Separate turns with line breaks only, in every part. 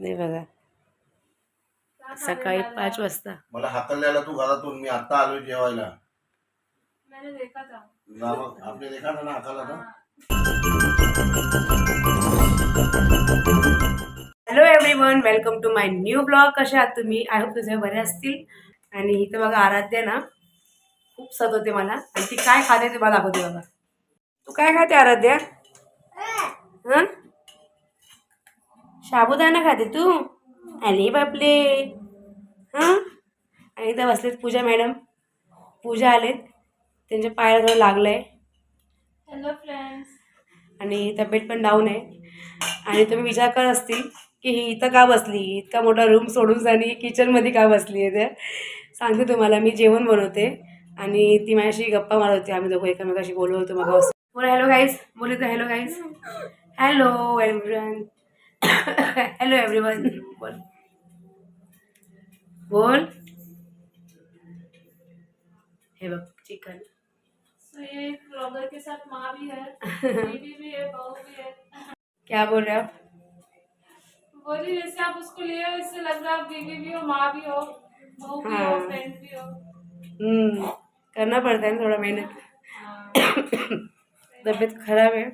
नाही बघा. सकाळी पाच वाजता.
मला हाकलल्याला तू घरातून मी आता आलोय जेवायला.
मैंने देखा था.
जा मग आपले देखा ना हाकाला ना
hello everyone welcome to my new blog कसे आहात तुम्ही? आय होप तुझ्या बरे असतील. आणि इथं बघा आराध्य ना खूप सजवते मला. आणि ती काय खाते ते मला दाखवते बघा. तू काय खाते आराध्या? हां? साबुदाणा खाते तू? अरे बापले हां? आणि इथं बसलेत पूजा मॅडम. पूजा आलेत. त्यांच्या पायाला थोडं लागलं आहे
हेलो फ्रेंड्स
आणि तब्येत पण डाऊन आहे. आणि तुम्ही विचार करत असतील की ही इथं का बसली? इतका मोठा रूम सोडून आणि किचनमध्ये का बसली आहे तर सांगते तुम्हाला मी जेवण बनवते. आणि ती माझ्याशी गप्पा मारत होती. आम्ही दोघं एकमेकाशी बोलत होतो मग बोला हॅलो गाईज बोलत hello guys hello everyone hello everyone बोल बोल हे बघ चिकन
तो ये ब्लॉगर के साथ माँ भी है बेबी भी है बहू भी है।
क्या बोल रहे हो? आप
बोली जैसे आप उसको लिए हो इससे लग रहा है आप बीवी भी हो माँ भी हो बहू भी हो
हाँ।
फ्रेंड भी हो।
हम्म, करना पड़ता है थोड़ा मेहनत।
हाँ।
तबीयत खराब है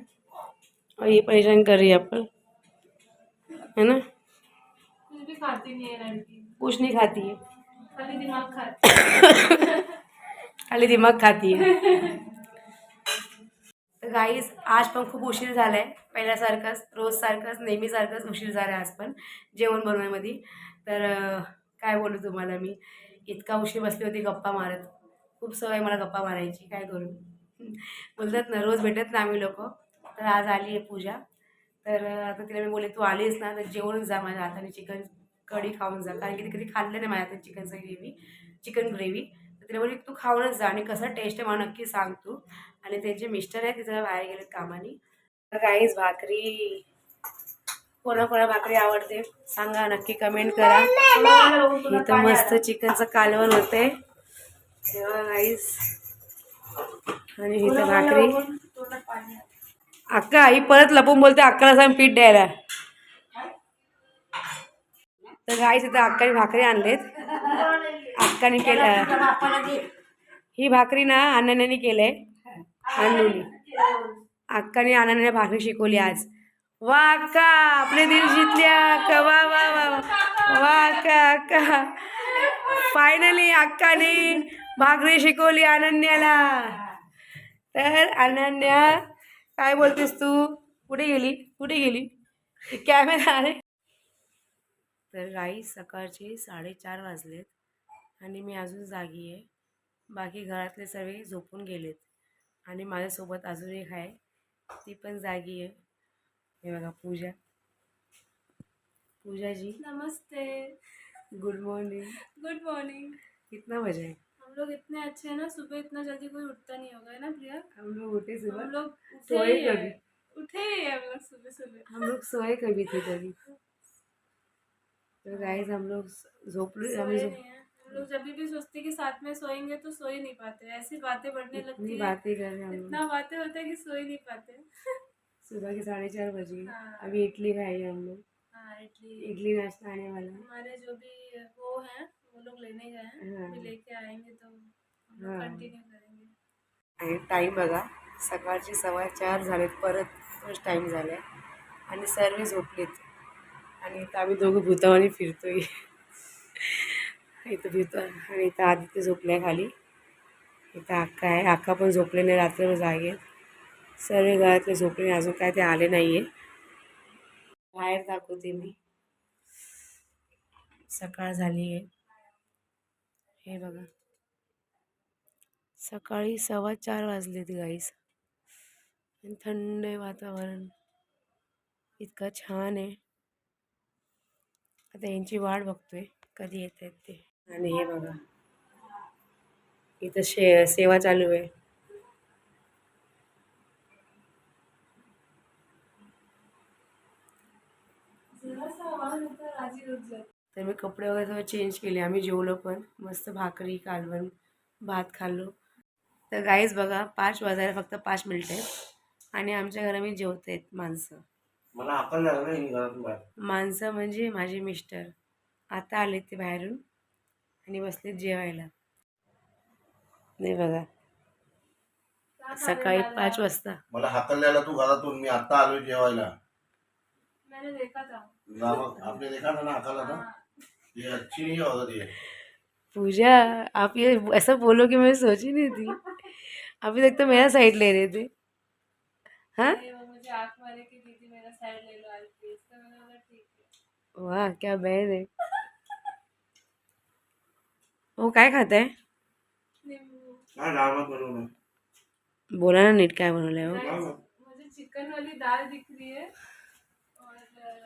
और ये परेशान कर रही है आपको है ना?
कुछ भी खाती नहीं है
कुछ नहीं खाती है।
खाली दिमाग खाती है।
खाली दिमाग खाती है। तर गाईज आज पण खूप उशीर झाला आहे पहिल्यासारखंच रोजसारखंच नेहमीसारखंच उशीर झाला आहे आज पण जेवण बनवण्यामध्ये तर काय बोलू तुम्हाला मी? इतका उशीर बसली होती गप्पा मारत. खूप सवय मला गप्पा मारायची काय करू? बोलतात ना रोज भेटत ना आम्ही लोक. तर आज आली आहे पूजा. तर आता तिला मी बोलले तू आलीस ना तर जेवण जा माझ्या हाताने चिकन कढी खाऊन जा. कारण की ती कधी खाल्लं नाही माझ्या हाताने चिकनचं ग्रेव्ही चिकन ग्रेव्ही तर तिला बोलली तू खाऊनच जा आणि कसं टेस्ट आहे मला नक्की सांग तू. आणि त्यांचे मिस्टर आहे तिथं बाहेर गेलेत कामाने. तर काहीच भाकरी कोणा कोणा भाकरी आवडते सांगा नक्की कमेंट करा. इथं मस्त चिकनचं कालवण होते तेव्हा आणि इथं भाकरी. अक्का आई परत लपून बोलते अक्काला सांग पीठ द्यायला. तर गाईस इथं अक्काने भाकरी आणलेत. अक्काने केलं ही भाकरी ना अनन्याने केलंय आणलेली. अक्काने अनन्याने भाकरी शिकवली आज. वा अक्का आपले दिल जितल्या अक्का. वा वा वा वा. वा अक्का अक्का. फायनली अक्काने भाकरी शिकवली अनन्याला. तर अनन्या काय बोलतेस तू? कुठे गेली? कुठे गेली? कॅमेरा आले तर गाई सकाळचे साडेचार वाजलेत आणि मी अजून जागी आहे. बाकी घरातले सर्व झोपून गेलेत. आणि माझ्यासोबत अजून एक आहे. ती पण जागी आहे. हे बघा पूजा. पूजाजी.
नमस्ते.
Good morning.
Good morning.
कितना बजे है
हम लोग इतने अच्छे हैं ना सुबह इतना जल्दी कोई उठता नहीं होगा है ना प्रिया?
हम लोग उठे सुबह।
हम लोग
सोए कभी।
उठे ही हम लोग सुबह सुबह।
हम लोग सोए कभी थे कभी। तो गाइस हम लोग झोप
सोए
हम
लोग जब भी सोचते कि साथ में सोएँगे तो सो ही नहीं पाते। ऐसी बातें बढ़ने लगती है।
बातें कर रहे हैं
इतना बातें होता है कि सो ही नहीं पाते।
सुबह के साढ़े चार बजे
हाँ।
अभी इडली खाई हम लोग।
हाँ इडली।
इडली नाश्ता आने वाला है।
हमारे जो भी वो हैं वो लोग लेने गए हैं। अभी लेके आएंगे तो। कंटिन्यू करेंगे।
आणि टाईम बघा सकाळचे सव्वा चार झालेत परत तोच टाईम झाला. आहे आणि सर्व झोपलेत आणि इथं आम्ही दोघं भूतावानी फिरतोय. इथं भूत आणि इथं आदित्य झोपल्या खाली. इथं अक्का आहे. अक्का पण झोपले नाही रात्रभर जागे. सर्व घरातले झोपले नाही. अजून काय ते आले नाही आहे बाहेर दाखवते मी. सकाळ झाली आहे हे बघा. सकाळी सव्वा चार वाजलेत गाईस आणि थंड आहे वातावरण. इतकं छान आहे. आता यांची वाट बघतोय कधी येत आहेत ते. आणि हे बघा. इथं शे सेवा चालू आहे.
है,
तर मी कपडे वगैरे सगळं चेंज केले. आम्ही जेवलो पण. मस्त भाकरी कालवण भात खाल्लो. तर गाईच बघा पाच वाजायला फक्त पाच मिनटं आहेत. आणि आमच्या घरामध्ये जेवत आहेत माणसं. माणसं म्हणजे माझे मिस्टर आता आले ते बाहेरून. आणि बसलेत जेवायला. नाही बघा. सकाळी पाच? वाजता.
मला हाकलल्याला तू घरातून. मी आता आलोय जेवायला.
मैंने देखा था
जा मग आपने देखा था ना हाकाला
हाँ,
ये अच्छी नहीं होगा ये
पूजा आप ये ऐसा बोलो कि मैं सोची नहीं थी। अभी तक तो मेरा साइड ले रहे थे। हाँ?
ये वो मुझे आंख मारे कि दीदी मेरा साइड ले लो आज प्लीज तो मैंने बोला ठीक है।
वाह क्या बहन है। वो काय खात आहे
नींबू।
काय डाळ भात बनवलं
बोला ना नीट काय बनवलंय हो
Guys, मुझे चिकन वाली दाल दिख रही है और अ,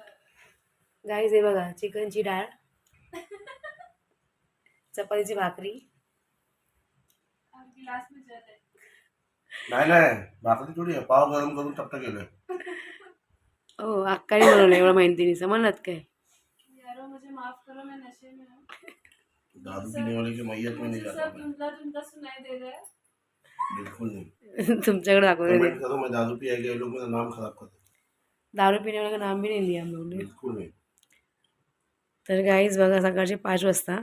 गाईज हे बघा चिकनची डाळ चपातीची भाकरी.
और गिलास में जल है
नाही नाही. भाकरी थोडी आहे. पाव गरम करून चपटा केलंय.
हो अक्काने बनवलं एवढं माहिती नाही. समजलात काय?
यारो मुझे माफ करो मैं नशे में हूँ
दारू पीने वाले की मैयत में नहीं
मुझे
जाता
सब
मैं
धुंधला धुंधला सुनाई दे रहा है
बिल्कुल नहीं.
तुमच्याकडे दाखवलं
कमेंट करो मैं दारू पिया गया लोग मेरा नाम खराब
दारू पिणे वाला का नाम भी नाही लिया हम
बिल्कुल नहीं.
तर गाईज बघा सकाळचे पाच वाजता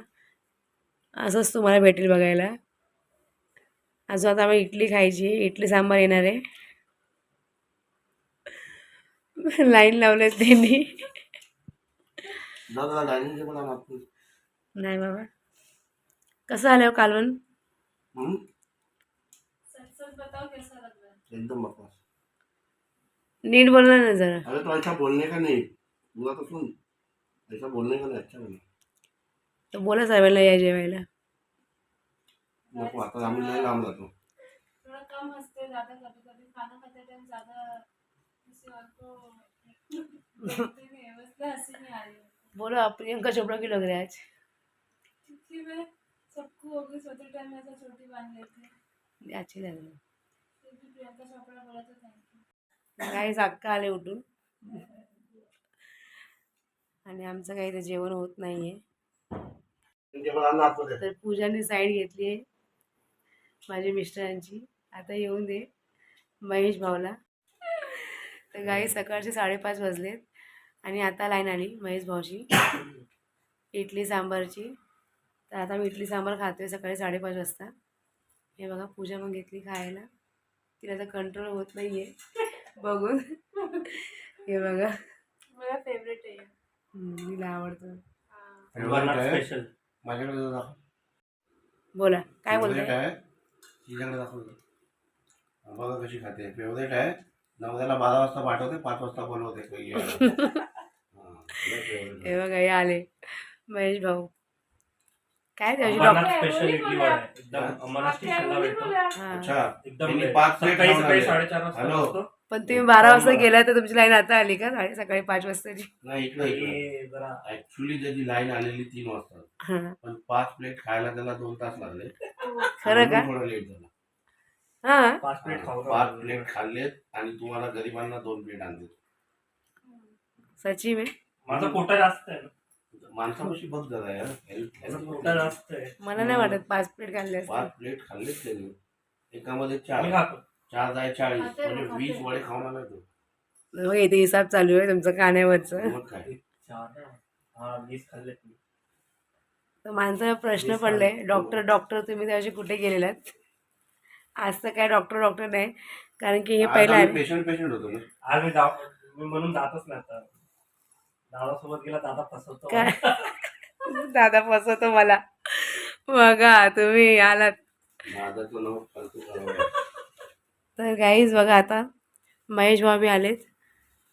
असंच तुम्हाला भेटेल बघायला. अजून आता आम्ही इडली खायची. इडली सांबार येणार आहे. लाईन लावले त्यांनी. नाही बाबा. कसं आलं हो कालवण?
हम्म?
सच सच बताओ कैसा लग रहा है?
एकदम
नीट बोलला ना जरा.
अरे तो ऐसा बोलने का नहीं. पूरा तो सुन. ऐसा बोलने का नहीं अच्छा नहीं.
तर बोला सर्वांना या जेवायला.
नको आता आम्ही लय लांब जातो.
थोड़ा कम हंसते ज्यादा कभी कभी खाना खाते टाइम ज्यादा किसी और को देखते नहीं है बस हंसी नहीं आ रही है.
बोलो आप प्रियंका चोपड़ा की लग रहा है आज.
क्योंकि मैं सबको हो गई सोते टाइम में ऐसा छोटी बांध लेती
अच्छी लग रही
प्रियंका चोपड़ा बोला तो
काही अक्का आले उठून. आणि आमचं काही ते जेवण होत नाही आहे तर पूजाने साईड घेतली आहे माझ्या मिस्टरांची. आता येऊन दे महेश भाऊला. तर गाई सकाळचे साडेपाच वाजलेत आणि आता लाईन आली महेश भाऊची. इडली सांबारची. तर आता मी इडली सांबार खातोय सकाळी साडेपाच वाजता. हे बघा पूजा मग घेतली खायला. तिला तर कंट्रोल होत नाही आहे बघून. हे बघा.
मेरा फेवरेट है ये
हम्म, तिला आवडतं.
आहे
स्पेशल
माझ्याकडे तो दाखव.
बोला काय बोलताय?
आहे तिच्याकडे दाखव बघा कशी खाते. फेवरेट आहे नवऱ्याला बारा वाजता पाठवते पाच वाजता बोलवते. हे
बघा हे आले. महेश भाऊ. काय त्याची डॉक्टर?
अच्छा. पाच हॅलो.
पण तुम्ही बारा वाजता. गेला तर तुमची लाईन आता आली का? साडे सकाळी पाच वाजताची.
नाही इकडे इकडे.
जरा.
ऍक्च्युली त्याची लाईन आलेली तीन वाजता. पण पाच प्लेट खायला त्याला दोन तास लागले.
खरं का?
थोडं लेट झाला.
हा.
पाच प्लेट खाऊ
पाच प्लेट खाल्लेत आणि तुम्हाला गरिबांना दोन प्लेट आणले
सची में
माझं पोटा जास्त आहे
माणसापाशी बघ जरा यार.
जास्त आहे.
मला नाही वाटत पाच प्लेट खाल्ले
पाच प्लेट खाल्लेत त्यांनी. एकामध्ये चार.
खातो.
चार जाय चाळीस. म्हणजे. वीस वडे खाऊन आला तो
मग इथे हिसाब चालू आहे तुमचं कान्यावरचं
मग काय?
चार हा वीस खाल्ले मी.
तर माणसाला प्रश्न पडले डॉक्टर डॉक्टर तुम्ही त्याशी कुठे गेलेलात आज तर काय डॉक्टर डॉक्टर नाही. कारण की हे पहिलं आले
पेशंट पेशंट होतो ना.
आज मी जाऊ मी म्हणून जातच नाही आता. दादा सोबत गेला दादा फसवतो.
काय? दादा फसवतो मला. बघा तुम्ही आलात.
दादाचं नाव फालतू करावं.
तर गाईज बघा आता महेश भाऊ बी आलेत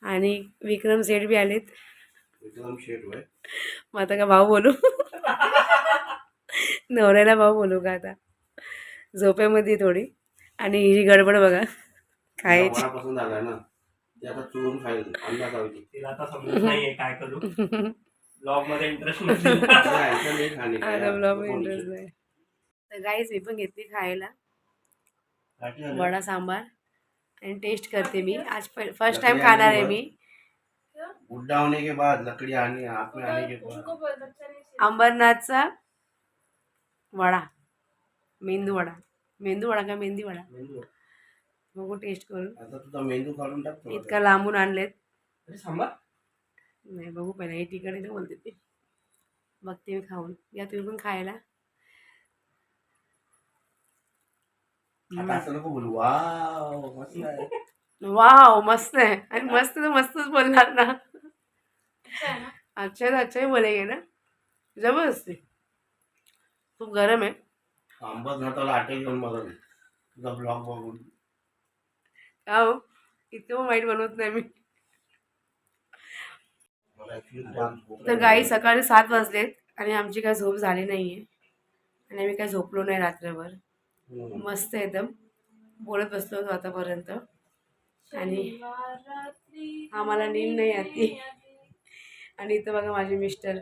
आणि विक्रम सेठ बी आलेत.
विक्रम शेठ होय.
मग आता का भाऊ बोलू? नवऱ्याला भाऊ बोलू का आता? झोपेमध्ये थोडी. आणि ही गडबड बघा. खायची.
आता चुरून खाईल. अंदाज आमची
तिला आता समजत नाहीये काय करू. ब्लॉगमध्ये इंटरेस्ट
नाही,
तर गाईज मी पण घेतली खायला? वडा सांबार आणि टेस्ट करते मी. आज फर्स्ट टाइम खाणार आहे मी.
बुड्ढा होने के बाद लकड़ी आने हाथ में आने के बाद.
उनको ब- बच्चा नहीं चाहिए
अंबरनाथचा वडा मेंदू वडा. मेंदू वडा का मेंदी वडा?
मेंदू.
बघू टेस्ट करून.
आता तुझा मेंदू काढून टाक.
इतका लांबून आणलेत. नाही बघू पहिला हे तिकडे बोलते ते. बघते मी खाऊन. या तुम्ही पण खायला.
आता असं नको बोलू. वाव मस्त आहे.
वाव मस्त आहे. आणि मस्त तर मस्तच बोलणार ना.
अच्छा है ना
अच्छा है तो अच्छा ही बोलेंगे ना. जबरदस्ती खूप गरम आहे.
आंबट घाटाला आटेल घेऊन बघा मी. तुझा ब्लॉग बघून.
का हो इतकं पण वाईट बनवत नाही मी.
मला
तर गाई सकाळी सात वाजलेत आणि आमची काय झोप झाली नाही आहे आणि आम्ही काय झोपलो नाही रात्रभर. मस्त एकदम. बोलत बसलो होतो आतापर्यंत. आणि आम्हाला नींद नाही आती. आणि इथं बघा माझे मिस्टर.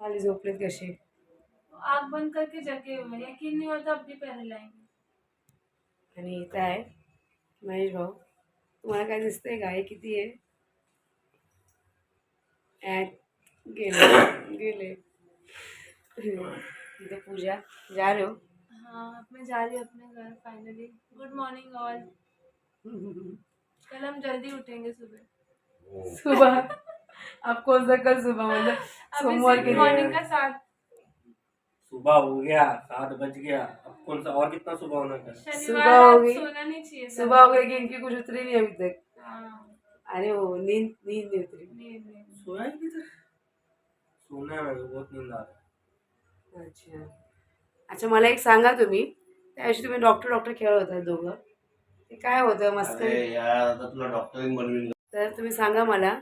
खाली झोपलेत कसे.
आग बंद करके जगे हुए. यकीन नहीं होता अब भी पहले लाएंगे.
आणि इथं आहे महेश भाऊ. तुम्हाला काय दिसतंय गाय किती आहे? गेले. गेले. इथं पूजा. जा रहे हो.
हाँ मैं जा रही हूँ अपने घर फाइनली गुड मॉर्निंग ऑल कल हम जल्दी उठेंगे सुबह।
सुबह? आप कौन सा कल सुबह मतलब सोमवार के
मॉर्निंग का साथ।
सुबह हो गया सात बज गया। अब कौन सा और कितना सुबह होना था?
सुबह हो गई।
सोना नहीं चाहिए
सुबह हो गई कि इनकी कुछ उतरी नहीं अभी तक।
हाँ।
अरे वो नींद नींद नहीं उतरी।
सोया ही सोना है मेरे बहुत नींद आ रहा है।
अच्छा। अच्छा मला एक सांगा तुम्ही. त्या दिवशी तुम्ही डॉक्टर डॉक्टर खेळत होता दोघं. ते काय होतं मस्करी
अरे यार आता तुला डॉक्टरीन बनवीन.
तर तुम्ही सांगा मला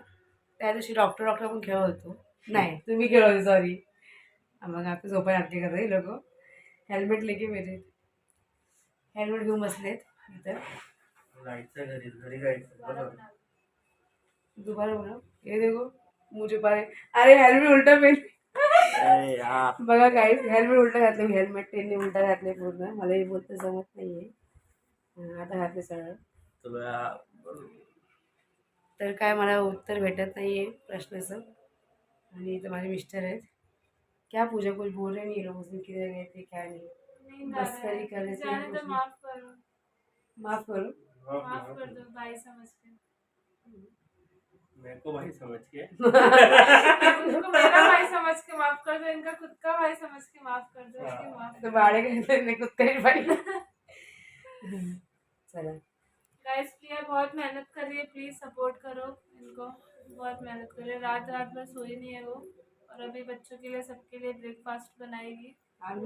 त्या दिवशी डॉक्टर डॉक्टर आपण खेळत होतो. नाही तुम्ही खेळत होते सॉरी मग आता झोपा नाटके करता हे लोक. हेल्मेट लेके मेरे हेल्मेट घेऊन बसलेत इथं.
जायचं घरी घरी जायचं बरोबर.
दोबारा बोला. ये देखो मुझे पारे. अरे हेल्मेट उलटा
यार
बघा काहीच हेल्मेट उलटा घातलं हेल्मेट त्यांनी उलटा घातले पूर्ण. मला हे बोलतं जमत नाहीये. हा, आता घातले सरळ तर काय मला उत्तर भेटत नाही आहे प्रश्नाचं. आणि इथं माझे मिस्टर आहेत. क्या पूजा कुछ बोल रहे नहीं लोग उसने किधर गए थे क्या नहीं.
है
कर रहे थे।
माफ करो।
माफ करो।
माफ कर दो भाई समझ के।
मेरे को भाई समझ के।
उनको मेरा भाई समझ के माफ़ कर दो इनका खुद का भाई समझ के माफ़ कर दो इसके माफ़
तो बाड़े कहते हैं खुद का ही भाई। चला।
गाइस प्रिया बहुत मेहनत कर रही है प्लीज़ सपोर्ट करो इनको। बहुत मेहनत कर रही है। रात रात भर सोई नहीं है वो। और अभी बच्चों के लिए सबके लिए ब्रेकफास्ट बनाएगी।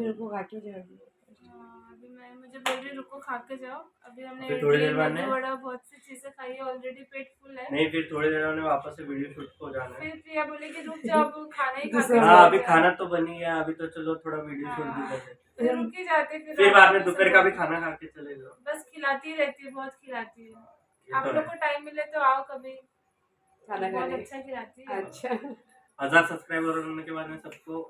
रुको खा के जाओ
हाँ, अभी मैं मुझे बोल रही रुको खा के जाओ। अभी हमने
अभी थोड़ी देर बाद
वड़ा बहुत सी चीज़ें खाई है ऑलरेडी पेट फुल है।
नहीं फिर थोड़ी देर में वापस से वीडियो शूट को जाना है।
फिर प्रिया बोले कि रुक जाओ अब खाना ही खा
हाँ अभी खाना तो बनी है अभी तो चलो थोड़ा वीडियो शूट भी
हाँ।
कर
फिर रुक ही जाते फिर
फिर बाद में दोपहर का भी खाना खा के चले जाओ।
बस खिलाती रहती है बहुत खिलाती है। आप
तो
लोग को टाइम मिले तो आओ कभी।
खाना
बहुत
खाने
अच्छा खिलाती है।
अच्छा।
हज़ार सब्सक्राइबर होने के बाद में सबको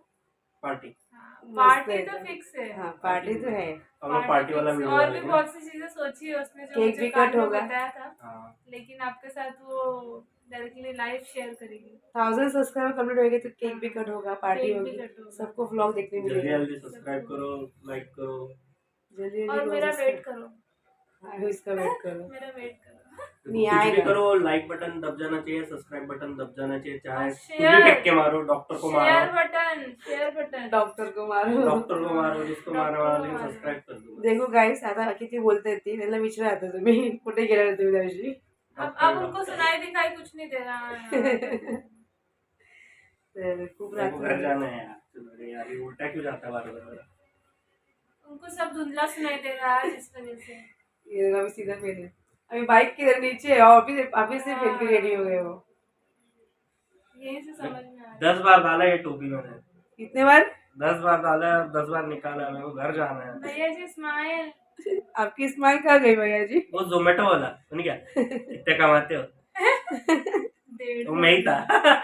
पार्टी।
हाँ, पार्टी तो फिक्स है।
हाँ पार्टी तो है।
हम लोग पार्टी वाला वीडियो
और भी बहुत सी चीज़ें सोची है उसने जो
केक भी कट होगा।
बताया था।
हाँ।
लेकिन आपके साथ वो डायरेक्टली लाइव शेयर करेगी।
थाउज़ेंड सब्सक्राइबर कंप्लीट हो गए तो केक भी कट होगा पार्टी होगी। सबको व्लॉग देखने
जल्दी
मिलेगा।
जल्दी सब्सक्राइब करो लाइक करो।
जल्दी
और मेरा वेट करो।
हाँ, इसका वेट करो।
मेरा वेट करो।
नहीं
कुछ भी
आएगा।
करो लाइक बटन दब जाना चाहिए सब्सक्राइब बटन दब जाना चाहिए चाहे। फेंक के मारो डॉक्टर को मारो।
Share button share button
doctor को मारो।
डॉक्टर को मारो जिसको मारने वाला
को
सब्सक्राइब कर दो।
देखो गाईस आता किती बोलता येते त्यांना विचारा आता तुम्ही कुठे गेला तुम्ही त्या दिवशी
अब अब उनको सुनाई दिखाई कुछ नहीं दे रहा। है
खूप
मेरे को घर जाना है यार चलो यार ये उल्टा क्यों जाता है बार बार
उनको सब धुंधला सुनाई दे रहा है इस वजह से।
ये सीधा पहने अभी बाइक के नीचे है और अभी अभी से पहन के रेडी हो गए वो।
यही से समझ में आ
दस बार डाला ये टोपी मैंने।
कितने बार?
दस बार डाला है दस बार निकाला है मेरे को घर जाना है।
भैया जी स्माइल
आपकी स्माइल कहाँ गई भैया जी?
वो जोमेटो वाला सुन क्या? कितने कमाते हो।
डेढ़
वो मैं ही था।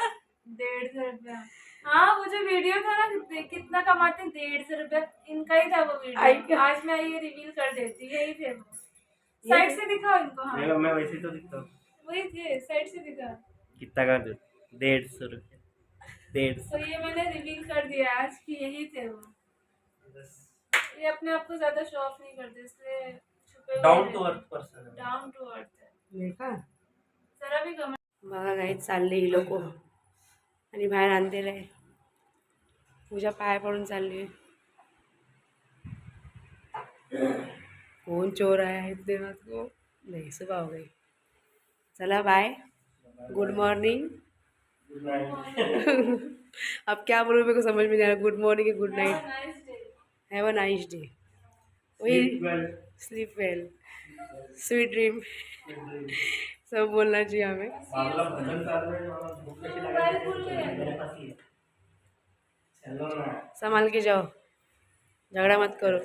डेढ़ सौ रुपया। हाँ वो जो वीडियो था ना कितना कमाते हैं? डेढ़ सौ रुपया। इनका ही था वो वीडियो आज मैं ये रिवील कर देती यही थे साइड से दिखाओ इनको हाँ।
मैं मैं वैसे तो दिखता हूँ।
वही थे साइड से दिखा
कितना का दे? डेढ़ सौ रुपये। डेढ़
तो ये मैंने रिवील कर दिया आज कि यही थे वो। ये अपने आप को ज़्यादा शो ऑफ़ नहीं करते इसलिए छुपे
down to earth person
down to earth
देखा?
जरा भी कम
बघा काही चालले ही लोक आणि बाहेर आणलेलं आहे पूजा पाय पडून चालली आहे। कोण चोर आहे तेव्हा तो। नाही सुभाव काही चला bye good morning
good night
अब क्या बोलूं मेरे को समझ में नहीं आ रहा। Good morning good night
nice day
have a nice day वही स्लीप वेल स्वीट ड्रीम सब बोलना चाहिए हमें।
बाजूला भजन चालू आहे मला भूक कशी लागली चलो ना।
संभाल के जाओ। झगड़ा मत करो।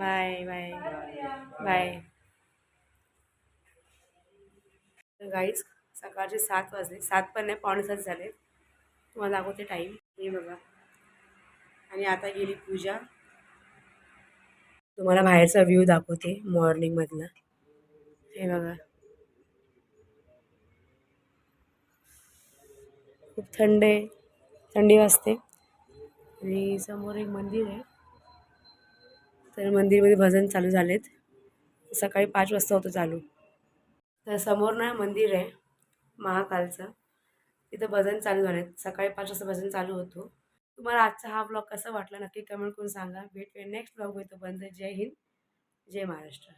बाय बाय बाय गाईज सकाळचे सात वाजले. सात पण नाही पावणे सात झाले. तुम्हाला दाखवते टाईम हे बघा. आणि आता गेली पूजा. तुम्हाला बाहेरचा व्ह्यू दाखवते मॉर्निंगमधला हे बघा. खूप थंड आहे. थंडी वाजते. आणि समोर एक मंदिर आहे. तर मंदिरमध्ये भजन चालू झालेत. सकाळी पाच वाजता होतं चालू. तर समोर ना मंदिर आहे महाकालचं. तिथं भजन चालू झालेत. सकाळी पाच वाजता भजन चालू होतो. तुम्हाला आजचा हा ब्लॉग कसा वाटला नक्की कमेंट करून सांगा. भेट नेक्स्ट ब्लॉग होतो बंद जय हिंद जय महाराष्ट्र.